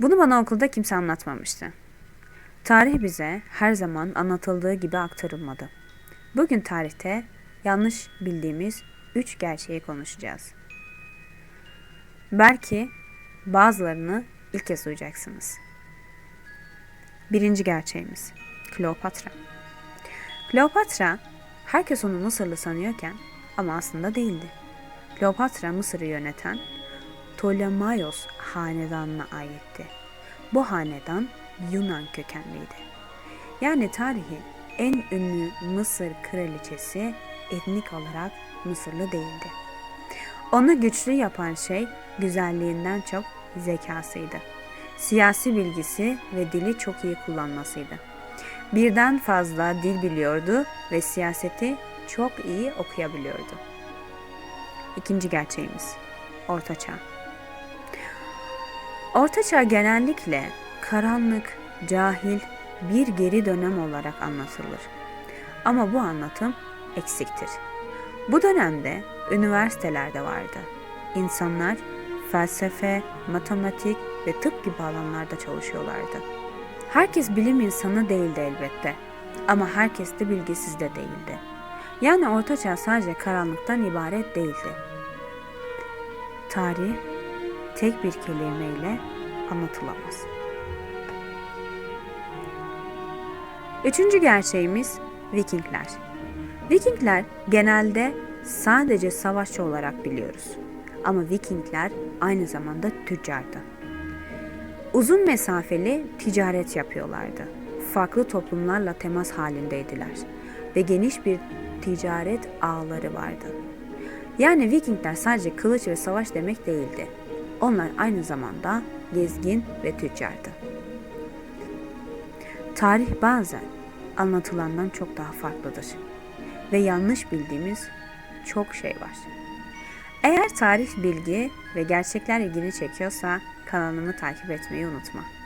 Bunu bana okulda kimse anlatmamıştı. Tarih bize her zaman anlatıldığı gibi aktarılmadı. Bugün tarihte yanlış bildiğimiz üç gerçeği konuşacağız. Belki bazılarını ilk kez duyacaksınız. Birinci gerçeğimiz Kleopatra. Kleopatra herkes onu Mısırlı sanıyorken ama aslında değildi. Kleopatra Mısır'ı yöneten Ptolemaios hanedanına aitti. Bu hanedan Yunan kökenliydi. Yani tarihin en ünlü Mısır kraliçesi etnik olarak Mısırlı değildi. Onu güçlü yapan şey güzelliğinden çok zekasıydı. Siyasi bilgisi ve dili çok iyi kullanmasıydı. Birden fazla dil biliyordu ve siyaseti çok iyi okuyabiliyordu. İkinci gerçeğimiz Orta Çağ. Orta Çağ genellikle karanlık, cahil bir geri dönem olarak anlatılır. Ama bu anlatım eksiktir. Bu dönemde üniversitelerde vardı. İnsanlar felsefe, matematik ve tıp gibi alanlarda çalışıyorlardı. Herkes bilim insanı değildi elbette. Ama herkes de bilgisiz de değildi. Yani Orta Çağ sadece karanlıktan ibaret değildi. Tarih tek bir kelimeyle anlatılamaz. Üçüncü gerçeğimiz Vikingler. Vikingler genelde sadece savaşçı olarak biliyoruz. Ama Vikingler aynı zamanda tüccardı. Uzun mesafeli ticaret yapıyorlardı. Farklı toplumlarla temas halindeydiler ve geniş bir ticaret ağları vardı. Yani Vikingler sadece kılıç ve savaş demek değildi. Onlar aynı zamanda gezgin ve tüccardı. Tarih bazen anlatılandan çok daha farklıdır ve yanlış bildiğimiz çok şey var. Eğer tarih bilgi ve gerçekler ilgini çekiyorsa kanalımı takip etmeyi unutma.